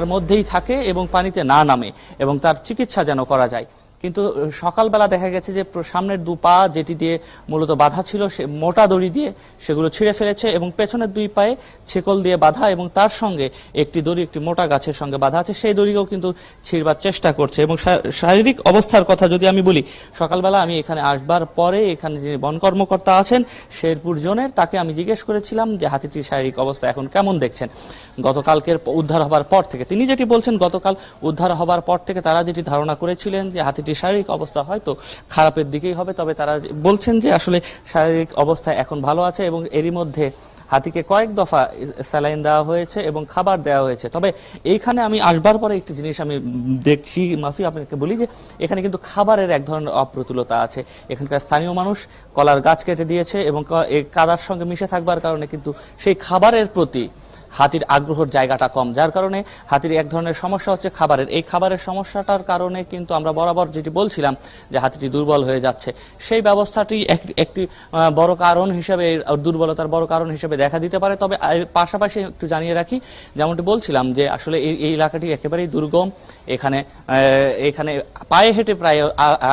মধ্যেই থাকে এবং পানিতে না নামে এবং তার চিকিৎসা যেন করা যায়। কিন্তু সকালবেলা দেখা গেছে যে সামনের দু পা যেটি দিয়ে মূলত বাধা ছিল, সে মোটা দড়ি দিয়ে সেগুলো ছিঁড়ে ফেলেছে এবং পেছনের দুই পায়ে ছেকল দিয়ে বাধা এবং তার সঙ্গে একটি দড়ি, একটি মোটা গাছের সঙ্গে বাধা আছে, সেই দড়িকেও কিন্তু ছিঁড়বার চেষ্টা করছে এবং শারীরিক অবস্থার কথা যদি আমি বলি, সকালবেলা আমি এখানে আসবার পরে এখানে যিনি বন কর্মকর্তা আছেন, শেরপুর জোনের, তাকে আমি জিজ্ঞেস করেছিলাম যে, হাতিটির শারীরিক অবস্থা এখন কেমন দেখছেন? গতকালকের উদ্ধার হবার পর থেকে, তিনি যেটি বলছেন, গতকাল উদ্ধার হবার পর থেকে তারা যেটি ধারণা করেছিলেন যে শারীরিক অবস্থা হয়তো খারাপের দিকেই হবে। তবে তারা বলছেন যে আসলে শারীরিক অবস্থা এখন ভালো আছে এবং এরই মধ্যে হাতিকে কয়েক দফা স্যালাইন দেওয়া হয়েছে এবং খাবার দেওয়া হয়েছে। তবে এইখানে আমি আসবার পরে একটি জিনিস আমি দেখছি, মাফি, আপনাকে বলি যে এখানে কিন্তু খাবারের এক ধরনের অপ্রতুলতা আছে। এখানকার স্থানীয় মানুষ কলার গাছ কেটে দিয়েছে এবং কাদার সঙ্গে মিশে থাকবার কারণে কিন্তু সেই খাবারের প্রতি হাতির আগ্রহের জায়গাটা কম। যার কারণে হাতির এক ধরনের সমস্যা হচ্ছে খাবারের। এই খাবারের সমস্যাটার কারণে কিন্তু আমরা বরাবর যেটি বলছিলাম যে হাতিটি দুর্বল হয়ে যাচ্ছে। সেই ব্যবস্থাটি এক- একটি বড় কারণ হিসেবে, দুর্বলতার বড় কারণ হিসেবে দেখা দিতে পারে। তবে পাশাপাশি একটু জানিয়ে রাখি, যেমনটি বলছিলাম যে আসলে এই এলাকাটি একেবারেই দুর্গম। এখানে এখানে পায়ে হেঁটে প্রায়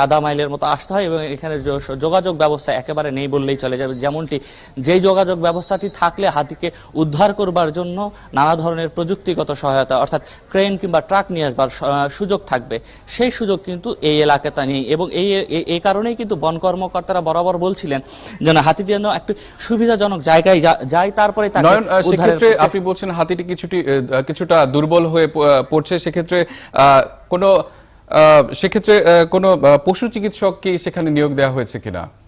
আধা মাইলের মতো আসতে হয় এবং এখানে যোগাযোগ ব্যবস্থা একেবারে নেই বললেই চলে যাবে। যেমনটি যেই যোগাযোগ ব্যবস্থাটি থাকলে হাতিকে উদ্ধার করবার জন্য নানা ধরনের প্রযুক্তিগত সহায়তা অর্থাৎ ক্রেন কিংবা ট্রাক নিয়ে আসবার সুযোগ থাকবে। সেই সুযোগ কিন্তু এই এলাকাতে নেই এবং এই এই- কারণেই কিন্তু বন কর্মকর্তারা বরাবর বলছিলেন যেন হাতি যেন একটু সুবিধাজনক জায়গায় যায় তারপরে সেক্ষেত্রে আপনি বলছেন হাতিটি কিছুটি কিছুটা দুর্বল হয়ে পড়ছে সেক্ষেত্রে আহ, কোনো সেক্ষেত্রে কোনো পশু চিকিৎসক কি সেখানে নিয়োগ দেওয়া হয়েছে কিনা?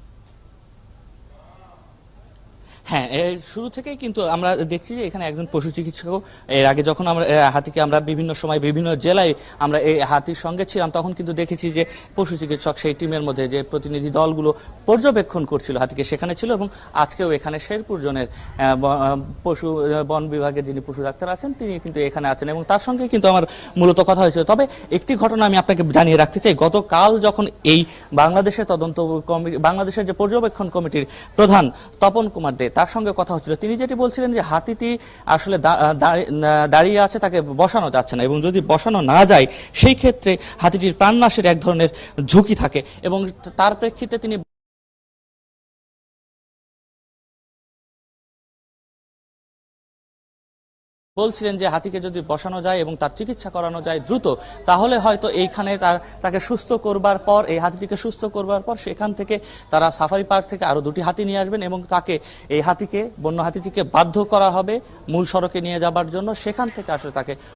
হ্যাঁ শুরু থেকেই কিন্তু আমরা দেখছি যে এখানে একজন পশু চিকিৎসক এর আগে যখন আমরা হাতিকে আমরা বিভিন্ন সময় বিভিন্ন জেলায় আমরা এই হাতির সঙ্গে ছিলাম, তখন কিন্তু দেখেছি যে পশু চিকিৎসক সেই টিমের মধ্যে যে প্রতিনিধি দলগুলো পর্যবেক্ষণ করছিল, হাতিকে সেখানে ছিল এবং আজকেও এখানে শেরপুর জনের পশু বন বিভাগের যিনি পশু ডাক্তার আছেন তিনি কিন্তু এখানে আছেন এবং তার সঙ্গে কিন্তু আমার মূলত কথা হয়েছিল তবে একটি ঘটনা আমি আপনাকে জানিয়ে রাখতে চাই, গতকাল যখন এই বাংলাদেশের তদন্ত কমিটি বাংলাদেশের যে পর্যবেক্ষণ কমিটির প্রধান তপন কুমার দে তার সঙ্গে কথা হচ্ছিল। তিনি যেটি বলছিলেন যে হাতিটি আসলে দাঁড়িয়ে আছে, তাকে বসানো যাচ্ছে না এবং যদি বসানো না যায়, সেই ক্ষেত্রে হাতিটির প্রাণনাশের এক ধরনের ঝুঁকি থাকে এবং তার প্রেক্ষিতে তিনি বলছিলেন যে হাতিকে যদি বসানো যায় এবং তার চিকিৎসা করানো যায় দ্রুত, তাহলে হয়তো এইখানে তার, তাকে সুস্থ করবার পর, এই হাতিটিকে সুস্থ করবার পর সেখান থেকে তারা সাফারি পার্ক থেকে আরও দুটি হাতি নিয়ে আসবেন এবং তাকে, এই হাতিকে, বন্য হাতিটিকে বাধ্য করা হবে মূল সড়কে নিয়ে যাবার জন্য। সেখান থেকে আসলে তাকে